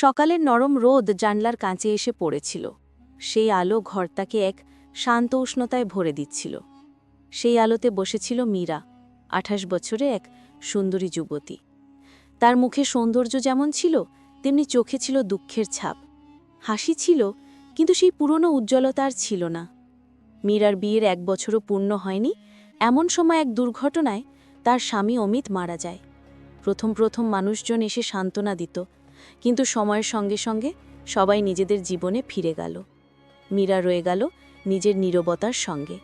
সকালের নরম রোদ জানলার কাঁচে এসে পড়েছিল। সেই আলো ঘরটাকে এক শান্ত উষ্ণতায় ভরে দিচ্ছিল। সেই আলোতে বসেছিল মীরা, আঠাশ বছরে এক সুন্দরী যুবতী। তার মুখে সৌন্দর্য যেমন ছিল, তেমনি চোখে ছিল দুঃখের ছাপ। হাসি ছিল, কিন্তু সেই পুরনো উজ্জ্বলতা আর ছিল না। মীরার বিয়ের এক বছরও পূর্ণ হয়নি, এমন সময় এক দুর্ঘটনায় তার স্বামী অমিত মারা যায়। প্রথম প্রথম মানুষজন এসে সান্ত্বনা দিত কিন্তু সময়ের সঙ্গে সঙ্গে সবাই নিজেদের জীবনে ফিরে গেল। মীরা রয়ে গেল নিজের নীরবতার সঙ্গে।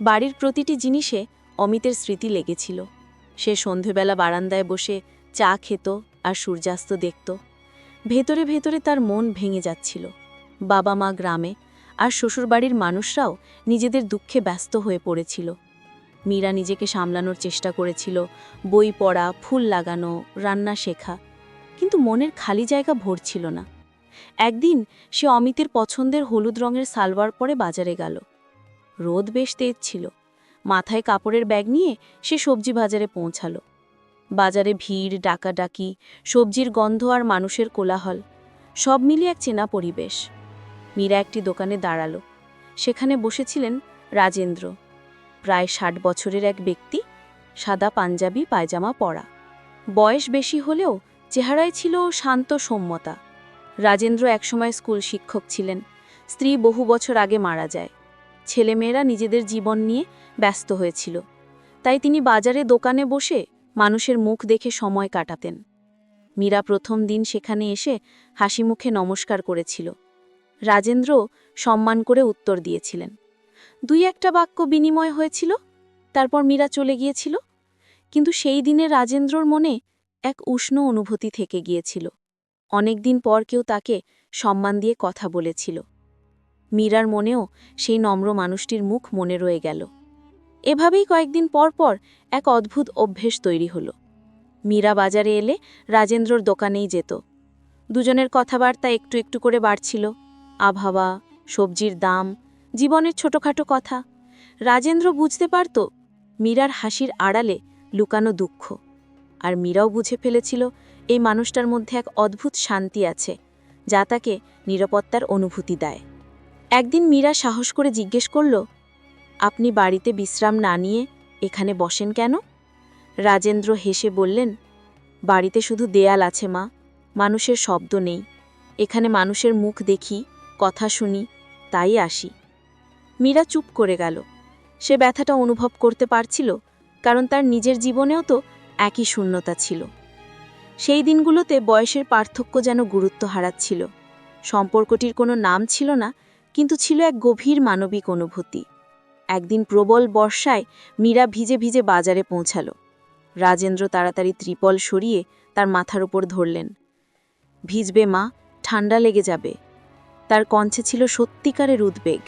বাড়ির প্রতিটি জিনিসে অমিতের স্মৃতি লেগেছিল। সে সন্ধেবেলা বারান্দায় বসে চা খেত আর সূর্যাস্ত দেখত। ভেতরে ভেতরে তার মন ভেঙে যাচ্ছিল। বাবা মা গ্রামে আর শ্বশুরবাড়ির মানুষরাও নিজেদের দুঃখে ব্যস্ত হয়ে পড়েছিল। মীরা নিজেকে সামলানোর চেষ্টা করেছিল। বই পড়া, ফুল লাগানো, রান্না শেখা। কিন্তু মনের খালি জায়গা ভরছিল না। একদিন সে অমিতের পছন্দের হলুদ রঙের সালোয়ার পরে বাজারে গেল। রোদ বেশ তেজ ছিল। মাথায় কাপড়ের ব্যাগ নিয়ে সে সবজি বাজারে পৌঁছালো। বাজারে ভিড়, ডাকাডাকি, সবজির গন্ধ আর মানুষের কোলাহল, সব মিলিয়ে এক চেনা পরিবেশ। মীরা একটি দোকানে দাঁড়াল। সেখানে বসেছিলেন রাজেন্দ্র। প্রায় ষাট বছরের এক ব্যক্তি, সাদা পাঞ্জাবি, পায়জামা পরা। বয়স বেশি হলেও চেহারায় ছিল শান্ত সৌম্যতা। রাজেন্দ্র একসময় স্কুল শিক্ষক ছিলেন। স্ত্রী বহু বছর আগে মারা যায়। ছেলেমেয়েরা নিজেদের জীবন নিয়ে ব্যস্ত হয়েছিল। তাই তিনি বাজারে দোকানে বসে মানুষের মুখ দেখে সময় কাটাতেন। মীরা প্রথম দিন সেখানে এসে হাসি মুখে নমস্কার করেছিল। রাজেন্দ্র সম্মান করে উত্তর দিয়েছিলেন, দুই একটা বাক্য বিনিময় হয়েছিল, তারপর মীরা চলে গিয়েছিল। কিন্তু সেই দিনে রাজেন্দ্রর মনে এক উষ্ণ অনুভূতি থেকে গিয়েছিল। অনেকদিন পর কেউ তাকে সম্মান দিয়ে কথা বলেছিল। মীরার মনেও সেই নম্র মানুষটির মুখ মনে রয়ে গেল। এভাবেই কয়েকদিন পর পর এক অদ্ভুত অভ্যেস তৈরি হল। মীরা বাজারে এলে রাজেন্দ্রর দোকানেই যেত। দুজনের কথাবার্তা একটু একটু করে বাড়ছিল। আবহাওয়া, সবজির দাম, জীবনের ছোটখাটো কথা। রাজেন্দ্র বুঝতে পারত মীরার হাসির আড়ালে লুকানো দুঃখ। আর মীরাও বুঝে ফেলেছিল, এই মানুষটার মধ্যে এক অদ্ভুত শান্তি আছে, যা তাকে নিরাপত্তার অনুভূতি দেয়। একদিন মীরা সাহস করে জিজ্ঞেস করল, আপনি বাড়িতে বিশ্রাম না নিয়ে এখানে বসেন কেন? রাজেন্দ্র হেসে বললেন, বাড়িতে শুধু দেয়াল আছে, মা, মানুষের শব্দ নেই। এখানে মানুষের মুখ দেখি, কথা শুনি, তাই আসি। মীরা চুপ করে গেল। সে ব্যথাটা অনুভব করতে পারছিল, কারণ তার নিজের জীবনেও তো একই শূন্যতা ছিল। সেই দিনগুলোতে বয়সের পার্থক্য যেন গুরুত্ব হারাচ্ছিল। সম্পর্কটির কোনো নাম ছিল না, কিন্তু ছিল এক গভীর মানবিক অনুভূতি। একদিন প্রবল বর্ষায় মীরা ভিজে ভিজে বাজারে পৌঁছালো। রাজেন্দ্র তাড়াতাড়ি ত্রিপল সরিয়ে তার মাথার উপর ধরলেন। ভিজবে মা ঠান্ডা লেগে যাবে। তার কঞ্চে ছিল সত্যিকারের উদ্বেগ।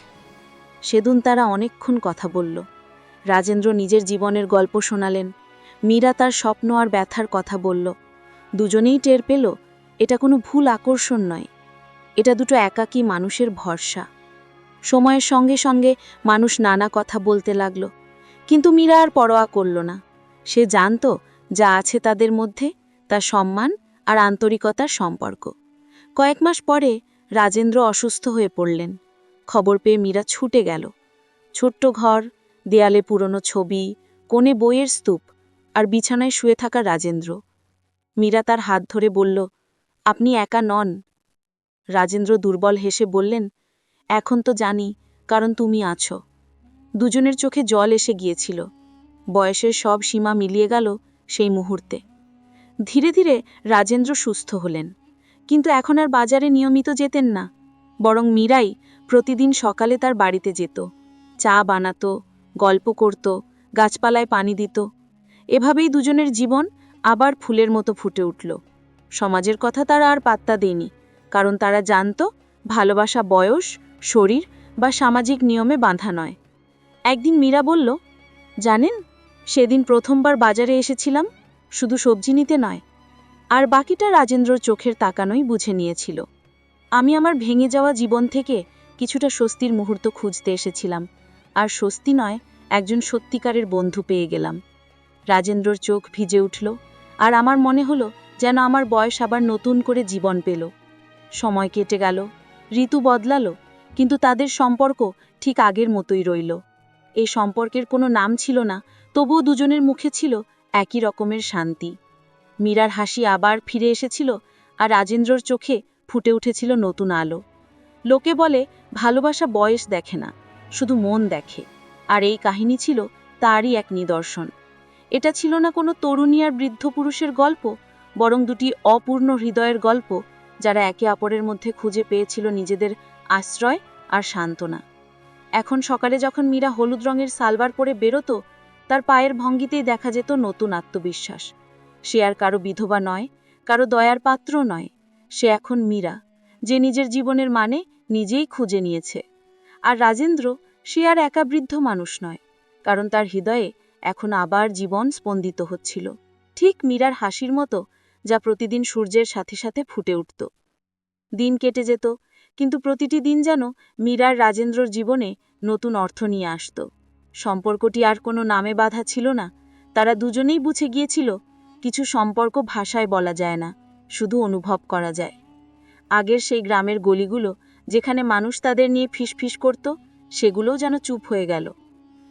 সেদিন তারা অনেকক্ষণ কথা বলল। রাজেন্দ্র নিজের জীবনের গল্প শোনালেন। মীরা তার স্বপ্ন আর ব্যথার কথা বলল। দুজনেই টের পেল, এটা কোনো ভুল আকর্ষণ নয়। এটা দুটো একাকী মানুষের ভরসা। সময়ের সঙ্গে সঙ্গে মানুষ নানা কথা বলতে লাগল, কিন্তু মীরা আর পরোয়া করল না। সে জানত যা আছে তাদের মধ্যে, তা সম্মান আর আন্তরিকতার সম্পর্ক। কয়েক মাস পরে রাজেন্দ্র অসুস্থ হয়ে পড়লেন। খবর পেয়ে মীরা ছুটে গেল। ছোট্ট ঘর, দেয়ালে পুরনো ছবি, কোণে বইয়ের স্তূপ আর বিছানায় শুয়ে থাকা রাজেন্দ্র। মীরা তার হাত ধরে বলল, আপনি একা নন। রাজেন্দ্র দুর্বল হেসে বললেন, এখন তো জানি, কারণ তুমি আছো। দুজনের চোখে জল এসে গিয়েছিল। বয়সের সব সীমা মিলিয়ে গেল সেই মুহূর্তে। ধীরে ধীরে রাজেন্দ্র সুস্থ হলেন, কিন্তু এখন আর বাজারে নিয়মিত যেতেন না, বরং মীরাই প্রতিদিন সকালে তার বাড়িতে যেত। চা বানাতো, গল্প করত, গাছপালায় পানি দিত এভাবেই দুজনের জীবন আবার ফুলের মতো ফুটে উঠল। সমাজের কথা তারা আর পাত্তা দেয়নি, কারণ তারা জানত ভালোবাসা বয়স, শরীর বা সামাজিক নিয়মে বাঁধা নয়। একদিন মীরা বলল, জানেন, সেদিন প্রথমবার বাজারে এসেছিলাম, শুধু সবজি নিতে নয়, আর বাকিটা রাজেন্দ্র চোখের তাকানোই বুঝে নিয়েছিল। আমি আমার ভেঙে যাওয়া জীবন থেকে কিছুটা স্বস্তির মুহূর্ত খুঁজতে এসেছিলাম, আর স্বস্তি নয়, একজন সত্যিকারের বন্ধু পেয়ে গেলাম। রাজেন্দ্রর চোখ ভিজে উঠল আর আমার মনে হলো যেন আমার বয়স আবার নতুন করে জীবন পেল। সময় কেটে গেল, ঋতু বদলালো, কিন্তু তাদের সম্পর্ক ঠিক আগের মতোই রইল। এই সম্পর্কের কোনো নাম ছিল না, তবুও দুজনের মুখে ছিল একই রকমের শান্তি। মীরার হাসি আবার ফিরে এসেছিল আর রাজেন্দ্রর চোখে ফুটে উঠেছিল নতুন আলো। লোকে বলে, ভালোবাসা বয়স দেখে না, শুধু মন দেখে। আর এই কাহিনী ছিল তারই এক নিদর্শন। এটা ছিল না কোনো তরুণী আর বৃদ্ধ পুরুষের গল্প, বরং দুটি অপূর্ণ হৃদয়ের গল্প, যারা একে অপরের মধ্যে খুঁজে পেয়েছিল নিজেদের আশ্রয় আর সান্ত্বনা। এখন সকালে যখন মীরা হলুদ রঙের সালবার পরে বেরোতো, তার পায়ের ভঙ্গিতেই দেখা যেত নতুন আত্মবিশ্বাস। সে আর কারও বিধবা নয়, কারও দয়ার পাত্র নয়, সে এখন মীরা, যে নিজের জীবনের মানে নিজেই খুঁজে নিয়েছে। আর রাজেন্দ্র, সে আর একা বৃদ্ধ মানুষ নয়, কারণ তার হৃদয়ে এখন আবার জীবন স্পন্দিত হচ্ছিল। ঠিক মীরার হাসির মতো যা প্রতিদিন সূর্যের সাথে সাথে ফুটে উঠত। দিন কেটে যেত, কিন্তু প্রতিটি দিন যেন মীরার রাজেন্দ্রর জীবনে নতুন অর্থ নিয়ে আসত। সম্পর্কটি আর কোনো নামে বাধা ছিল না, তারা দুজনেই বুঝে গিয়েছিল, কিছু সম্পর্ক ভাষায় বলা যায় না, শুধু অনুভব করা যায়। আগের সেই গ্রামের গলিগুলো, যেখানে মানুষ তাদের নিয়ে ফিসফিস করত, সেগুলোও যেন চুপ হয়ে গেল।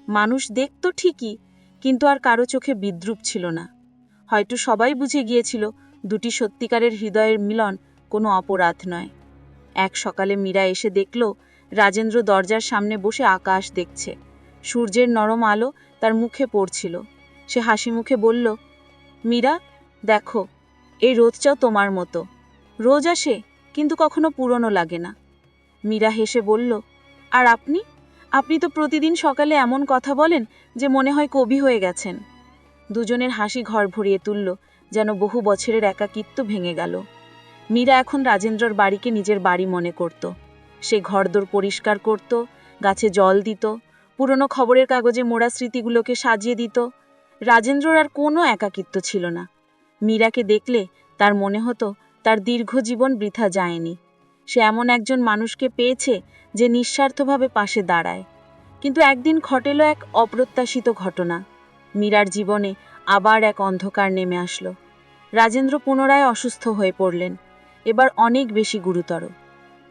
মানুষ দেখত ঠিকই কিন্তু আর কারও চোখে বিদ্রুপ ছিল না। হয়তো সবাই বুঝে গিয়েছিল, দুটি সত্যিকারের হৃদয়ের মিলন কোনো অপরাধ নয়। এক সকালে মীরা এসে দেখল, রাজেন্দ্র দরজার সামনে বসে আকাশ দেখছে। সূর্যের নরম আলো তার মুখে পড়ছিল। সে হাসি মুখে বলল, মীরা, দেখো এই রোদটাও তোমার মতো। রোজ আসে, কিন্তু কখনো পুরনো লাগে না। মীরা হেসে বলল, আর আপনি? আপনি তো প্রতিদিন সকালে এমন কথা বলেন যে মনে হয় কবি হয়ে গেছেন। দুজনের হাসি ঘর ভরিয়ে তুলল, যেন বহু বছরের একাকিত্ব ভেঙে গেল। মীরা এখন রাজেন্দ্রর বাড়িকে নিজের বাড়ি মনে করত। সে ঘরদোর পরিষ্কার করত, গাছে জল দিত, পুরনো খবরের কাগজে মোড়া স্মৃতিগুলোকে সাজিয়ে দিত। রাজেন্দ্রর আর কোনো একাকিত্ব ছিল না। মীরাকে দেখলে তার মনে হতো তার দীর্ঘ জীবন বৃথা যায়নি। সে এমন একজন মানুষকে পেয়েছে যে নিঃস্বার্থভাবে পাশে দাঁড়ায়। কিন্তু একদিন ঘটেল এক অপ্রত্যাশিত ঘটনা। মীরার জীবনে আবার এক অন্ধকার নেমে আসলো। রাজেন্দ্র পুনরায় অসুস্থ হয়ে পড়লেন। এবার অনেক বেশি গুরুতর।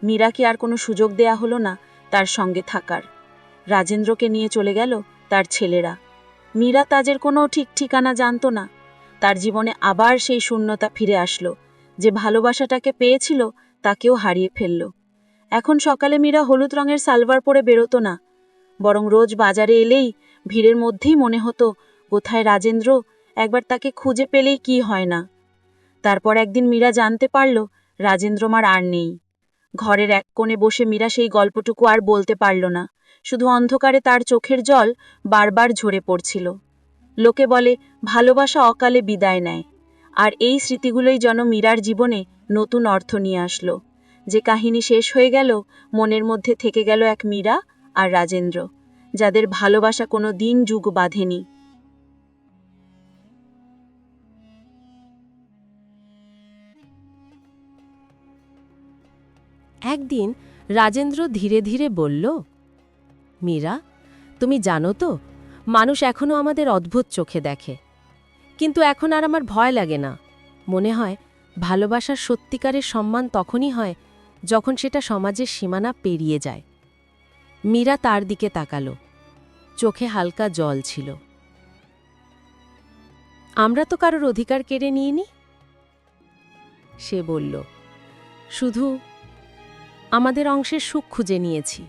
মীরাকে আর কোনো সুযোগ দেয়া হলো না তার সঙ্গে থাকার। রাজেন্দ্রকে নিয়ে চলে গেল তার ছেলেরা। মীরা তাজের কোনো ঠিক ঠিকানা জানত না। তার জীবনে আবার সেই শূন্যতা ফিরে আসলো যে ভালোবাসাটাকে পেয়েছিল তাকেও হারিয়ে ফেলল। এখন সকালে মীরা হলুদ রঙের সালভার পরে বেরোতো না। বরং রোজ বাজারে এলেই ভিড়ের মধ্যেই মনে হতো, কোথায় রাজেন্দ্র? একবার তাকে খুঁজে পেলেই কি হয় না? তারপর একদিন মীরা জানতে পারল রাজেন্দ্রমার আর নেই। ঘরের এক কোণে বসে মীরা সেই গল্পটুকু আর বলতে পারল না। শুধু অন্ধকারে তার চোখের জল বারবার ঝরে পড়ছিল। লোকে বলে, ভালোবাসা অকালে বিদায় নেয়। আর এই স্মৃতিগুলোই যেন মীরার জীবনে নতুন অর্থ নিয়ে আসলো। যে কাহিনী শেষ হয়ে গেল, মনের মধ্যে থেকে গেল এক মীরা আর রাজেন্দ্র, যাদের ভালোবাসা কোনো দিন যুগ বাঁধেনি। একদিন রাজেন্দ্র ধীরে ধীরে বলল, মীরা, তুমি জানো তো, মানুষ এখনও আমাদের অদ্ভুত চোখে দেখে। কিন্তু এখন আর আমার ভয় লাগে না। মনে হয় ভালোবাসার সত্যিকারের সম্মান তখনই হয় যখন সেটা সমাজের সীমানা পেরিয়ে যায়। মীরা তার দিকে তাকালো। চোখে হালকা জল ছিল। আমরা তো কারোর অধিকার কেড়ে নিইনি? সে বলল। শুধু আমাদের অংশের সুখ খুঁজে নিয়েছি।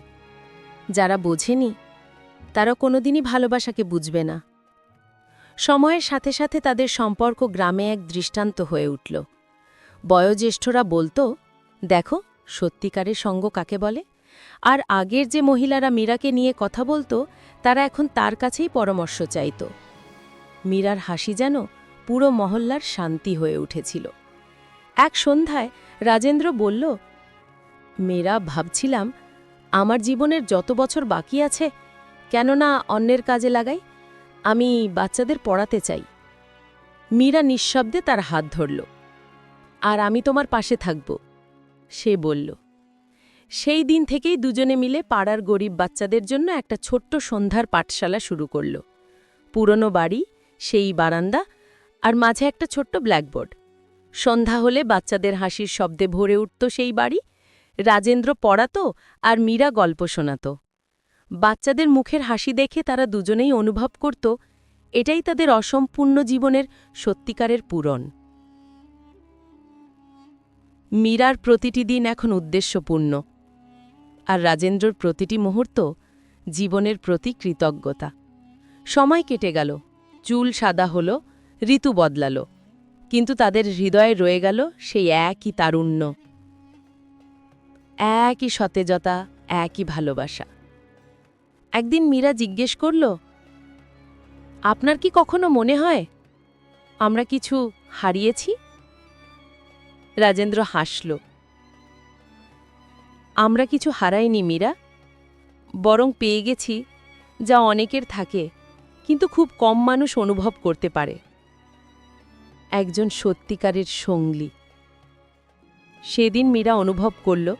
যারা বোঝেনি তারা কোনোদিনই ভালোবাসাকে বুঝবে না। সময়ের সাথে সাথে তাদের সম্পর্ক গ্রামে এক দৃষ্টান্ত হয়ে উঠল। বয়োজ্যেষ্ঠরা বলতো, দেখো, সত্যিকারের সঙ্গ কাকে বলে? আর আগের যে মহিলারা মীরাকে নিয়ে কথা বলতো, তারা এখন তার কাছেই পরামর্শ চাইত। মীরার হাসি যেন পুরো মহল্লার শান্তি হয়ে উঠেছিল। এক সন্ধ্যায় রাজেন্দ্র বলল মেয়েরা ভাবছিলাম আমার জীবনের যত বছর বাকি আছে, কেননা অন্যের কাজে লাগাই, আমি বাচ্চাদের পড়াতে চাই। মীরা নিঃশব্দে তার হাত ধরল। আর আমি তোমার পাশে থাকব। সে বলল, সেই দিন থেকেই দুজনে মিলে পাড়ার গরিব বাচ্চাদের জন্য একটা ছোট্ট সন্ধ্যার পাঠশালা শুরু করল। পুরনো বাড়ি, সেই বারান্দা আর মাঝে একটা ছোট্ট ব্ল্যাকবোর্ড। সন্ধ্যা হলে বাচ্চাদের হাসির শব্দে ভরে উঠত সেই বাড়ি। রাজেন্দ্র পড়াতো আর মীরা গল্প শোনাত। বাচ্চাদের মুখের হাসি দেখে তারা দুজনেই অনুভব করত, এটাই তাদের অসম্পূর্ণ জীবনের সত্যিকারের পূরণ। মীরার প্রতিটি দিন এখন উদ্দেশ্যপূর্ণ। আর রাজেন্দ্রর প্রতিটি মুহূর্ত জীবনের প্রতি কৃতজ্ঞতা। সময় কেটে গেল, চুল সাদা হল, ঋতু বদলাল, কিন্তু তাদের হৃদয়ে রয়ে গেল সেই একই তারুণ্য। একই সতেজতা, একই ভালোবাসা। একদিন মীরা জিজ্ঞেস করল, আপনার কি কখনো মনে হয় আমরা কিছু হারিয়েছি? রাজেন্দ্র হাসল। আমরা কিছু হারাইনি, মীরা। বরং পেয়ে গেছি, যা অনেকের থাকে, কিন্তু খুব কম মানুষ অনুভব করতে পারে। একজন সত্যিকারের সঙ্গী। সেদিন মীরা অনুভব করল,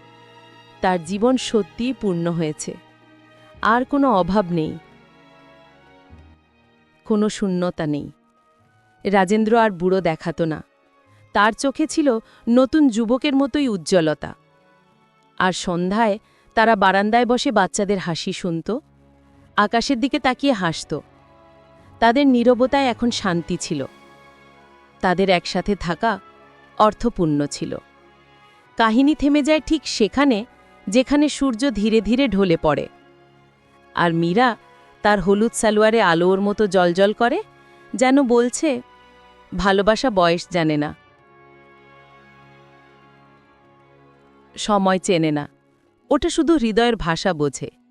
তার জীবন সত্যিই পূর্ণ হয়েছে। আর কোনো অভাব নেই। কোনো শূন্যতা নেই। রাজেন্দ্র আর বুড়ো দেখাত না। তার চোখে ছিল নতুন যুবকের মতোই উজ্জ্বলতা। আর সন্ধ্যায় তারা বারান্দায় বসে বাচ্চাদের হাসি শুনত, আকাশের দিকে তাকিয়ে হাসত। তাদের নীরবতায় এখন শান্তি ছিল। তাদের একসাথে থাকা অর্থপূর্ণ ছিল। কাহিনী থেমে যায় ঠিক সেখানে, যেখানে সূর্য ধীরে ধীরে ঢলে পড়ে। আর মীরা তার হলুদ সালোয়ারে আলোর মতো জলজল করে, যেন বলছে, ভালোবাসা বয়স জানে না। সময় চেনে না। ওটা শুধু হৃদয়ের ভাষা বোঝে।